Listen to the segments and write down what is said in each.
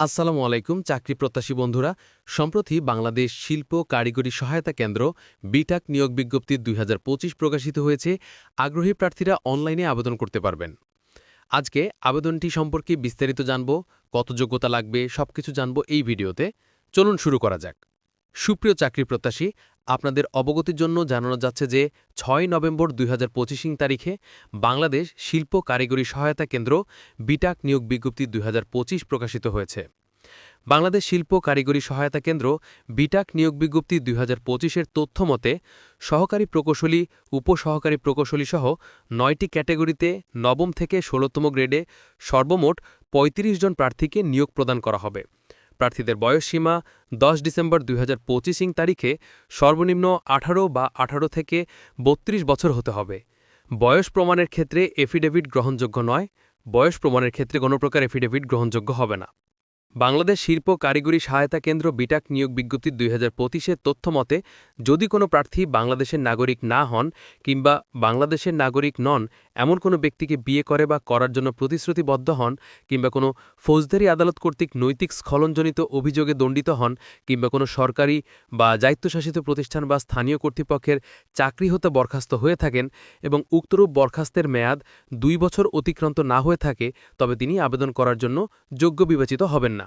আসসালামু আলাইকুম, চাকরি প্রত্যাশী বন্ধুরা। সম্প্রতি বাংলাদেশ শিল্প কারিগরি সহায়তা কেন্দ্র বিটাক নিয়োগ বিজ্ঞপ্তি দুই হাজার পঁচিশ প্রকাশিত হয়েছে। আগ্রহী প্রার্থীরা অনলাইনে আবেদন করতে পারবেন। আজকে আবেদনটি সম্পর্কে বিস্তারিত জানব, কত যোগ্যতা লাগবে, সবকিছু জানব এই ভিডিওতে। চলুন শুরু করা যাক। সুপ্রিয় চাকরি প্রত্যাশী, আপনাদের অবগতির জন্য জানানো যাচ্ছে যে ছয় নভেম্বর দুই তারিখে বাংলাদেশ শিল্প কারিগরি সহায়তা কেন্দ্র বিটাক নিয়োগ বিজ্ঞপ্তি দুই হাজার পঁচিশ প্রকাশিত হয়েছে। বাংলাদেশ শিল্প কারিগরি সহায়তা কেন্দ্র বিটাক নিয়োগ বিজ্ঞপ্তি দুই হাজার পঁচিশের তথ্য মতে, সহকারী প্রকৌশলী, উপসহকারী প্রকৌশলী সহ নয়টি ক্যাটাগরিতে নবম থেকে ষোলোতম গ্রেডে সর্বমোট ৩৫ জন প্রার্থীকে নিয়োগ প্রদান করা হবে। প্রার্থীদের বয়সসীমা দশ ডিসেম্বর দুই হাজার পঁচিশিং তারিখে সর্বনিম্ন আঠারো বা আঠারো থেকে বত্রিশ বছর হতে হবে। বয়স প্রমাণের ক্ষেত্রে এফিডেভিট গ্রহণযোগ্য নয়। বয়স প্রমাণের ক্ষেত্রে কোনো প্রকার এফিডেভিট গ্রহণযোগ্য হবে না। বাংলাদেশ শিল্প কারিগরি সহায়তা কেন্দ্র বিটাক নিয়োগ বিজ্ঞপ্তি দুই হাজার পঁচিশের তথ্য মতে যদি কোনো প্রার্থী বাংলাদেশের নাগরিক না হন কিংবা বাংলাদেশের নাগরিক নন, এমন কোনো ব্যক্তিকে বিয়ে করে বা করার জন্য প্রতিশ্রুতিবদ্ধ হন কিংবা কোনো ফৌজদারি আদালত কর্তৃক নৈতিক স্খলনজনিত অভিযোগে দণ্ডিত হন কিংবা কোনো সরকারি বা দায়িত্বশাসিত প্রতিষ্ঠান বা স্থানীয় কর্তৃপক্ষের চাকরি হতে বরখাস্ত হয়ে থাকেন এবং উক্তরূপ বরখাস্তের মেয়াদ দুই বছর অতিক্রান্ত না হয়ে থাকে, তবে তিনি আবেদন করার জন্য যোগ্য বিবেচিত হবেন না।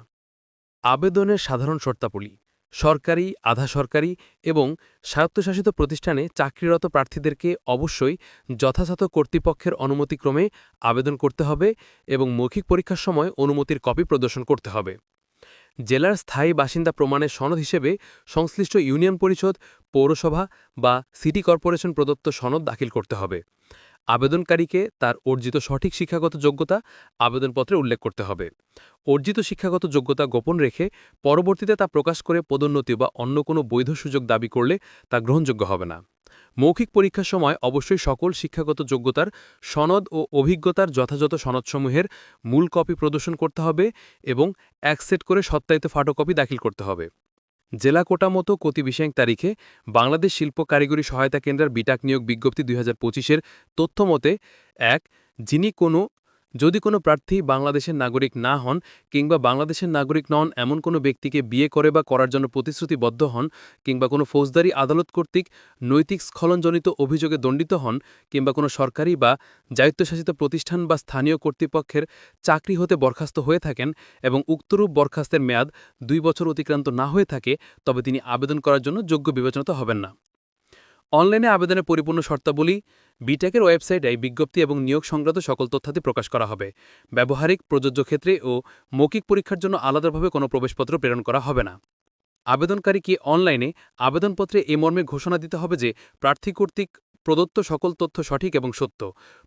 আবেদনের সাধারণ শর্তাবলী, সরকারি, আধা সরকারি এবং স্বায়ত্তশাসিত প্রতিষ্ঠানে চাকরিরত প্রার্থীদেরকে অবশ্যই যথাযথ কর্তৃপক্ষের অনুমতিক্রমে আবেদন করতে হবে এবং মৌখিক পরীক্ষার সময় অনুমতির কপি প্রদর্শন করতে হবে। জেলার স্থায়ী বাসিন্দা প্রমাণের সনদ হিসেবে সংশ্লিষ্ট ইউনিয়ন পরিষদ, পৌরসভা বা সিটি কর্পোরেশন প্রদত্ত সনদ দাখিল করতে হবে। আবেদনকারীকে তার অর্জিত সঠিক শিক্ষাগত যোগ্যতা আবেদনপত্রে উল্লেখ করতে হবে। অর্জিত শিক্ষাগত যোগ্যতা গোপন রেখে পরবর্তীতে তা প্রকাশ করে পদোন্নতি বা অন্য কোনো বৈধ সুযোগ দাবি করলে তা গ্রহণযোগ্য হবে না। মৌখিক পরীক্ষার সময় অবশ্যই সকল শিক্ষাগত যোগ্যতার সনদ ও অভিজ্ঞতার যথাযথ সনদসমূহের মূল কপি প্রদর্শন করতে হবে এবং এক সেট করে সত্যায়িত ফটোকপি দাখিল করতে হবে। জেলা কোটা মতো কতি তারিখে বাংলাদেশ শিল্প কারিগরি সহায়তা কেন্দ্রের বিটাক নিয়োগ বিজ্ঞপ্তি দুই হাজার পঁচিশের তথ্য মতে, এক, যিনি কোনো যদি কোনো প্রার্থী বাংলাদেশের নাগরিক না হন কিংবা বাংলাদেশের নাগরিক নন এমন কোনো ব্যক্তিকে বিয়ে করে বা করার জন্য প্রতিশ্রুতিবদ্ধ হন কিংবা কোনো ফৌজদারি আদালত কর্তৃক নৈতিক স্খলনজনিত অভিযোগে দণ্ডিত হন কিংবা কোনো সরকারি বা দায়িত্বশাসিত প্রতিষ্ঠান বা স্থানীয় কর্তৃপক্ষের চাকরি হতে বরখাস্ত হয়ে থাকেন এবং উক্তরূপ বরখাস্তের মেয়াদ দুই বছর অতিক্রান্ত না হয়ে থাকে, তবে তিনি আবেদন করার জন্য যোগ্য বিবেচনাত হবেন না। অনলাইনে আবেদনের পরিপূর্ণ শর্তাবলী, বিটেকের ওয়েবসাইটে বিজ্ঞপ্তি এবং নিয়োগ সংক্রান্ত সকল তথ্যাদি প্রকাশ করা হবে। ব্যবহারিক, প্রযোজ্য ক্ষেত্রে ও মৌখিক পরীক্ষার জন্য আলাদাভাবে কোনো প্রবেশপত্র প্রেরণ করা হবে না। আবেদনকারীকে অনলাইনে আবেদনপত্রে এ মর্মে ঘোষণা দিতে হবে যে, প্রার্থী কর্তৃক প্রদত্ত সকল তথ্য সঠিক এবং সত্য।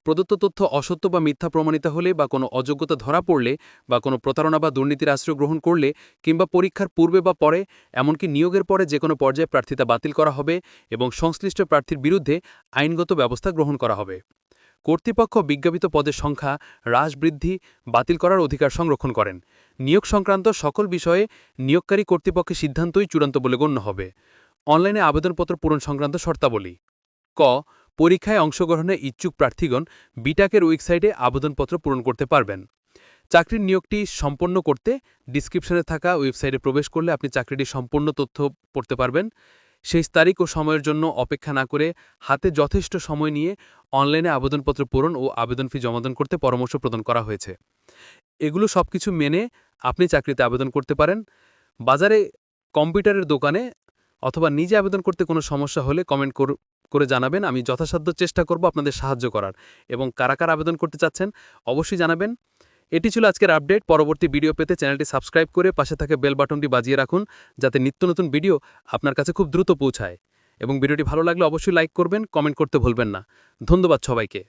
প্রদত্ত তথ্য অসত্য বা মিথ্যা প্রমাণিত হলে বা কোনো অযোগ্যতা ধরা পড়লে বা কোনো প্রতারণা বা দুর্নীতির আশ্রয় গ্রহণ করলে কিংবা পরীক্ষার পূর্বে বা পরে, এমনকি নিয়োগের পরে যে কোনো পর্যায়ে প্রার্থিতা বাতিল করা হবে এবং সংশ্লিষ্ট প্রার্থীর বিরুদ্ধে আইনগত ব্যবস্থা গ্রহণ করা হবে। কর্তৃপক্ষ বিজ্ঞাপিত পদের সংখ্যা, হ্রাস বৃদ্ধি, বাতিল করার অধিকার সংরক্ষণ করেন। নিয়োগ সংক্রান্ত সকল বিষয়ে নিয়োগকারী কর্তৃপক্ষের সিদ্ধান্তই চূড়ান্ত বলে গণ্য হবে। অনলাইনে আবেদনপত্র পূরণ সংক্রান্ত শর্তাবলী। ক, পরীক্ষায় অংশগ্রহণে ইচ্ছুক প্রার্থীগণ বিটাকের ওয়েবসাইটে আবেদনপত্র পূরণ করতে পারবেন। চাকরির নিয়োগটি সম্পন্ন করতে ডিসক্রিপশনে থাকা ওয়েবসাইটে প্রবেশ করলে আপনি চাকরিটি সম্পূর্ণ তথ্য পড়তে পারবেন। শেষ তারিখ ও সময়ের জন্য অপেক্ষা না করে হাতে যথেষ্ট সময় নিয়ে অনলাইনে আবেদনপত্র পূরণ ও আবেদন ফি জমাদান করতে পরামর্শ প্রদান করা হয়েছে। এগুলো সবকিছু মেনে আপনি চাকরিতে আবেদন করতে পারেন। বাজারে কম্পিউটারের দোকানে অথবা নিজে আবেদন করতে কোনো সমস্যা হলে কমেন্ট করে জানাবেন। আমি যথাসাধ্য চেষ্টা করব আপনাদের সাহায্য করার। এবং কারা কারা আবেদন করতে চাচ্ছেন, অবশ্যই জানাবেন। এটি ছিল আজকের আপডেট। পরবর্তী ভিডিও পেতে চ্যানেলটি সাবস্ক্রাইব করে পাশে থাকে বেল বাটনটি বাজিয়ে রাখুন, যাতে নিত্য নতুন ভিডিও আপনার কাছে খুব দ্রুত পৌঁছায়। এবং ভিডিওটি ভালো লাগলে অবশ্যই লাইক করবেন, কমেন্ট করতে ভুলবেন না। ধন্যবাদ সবাইকে।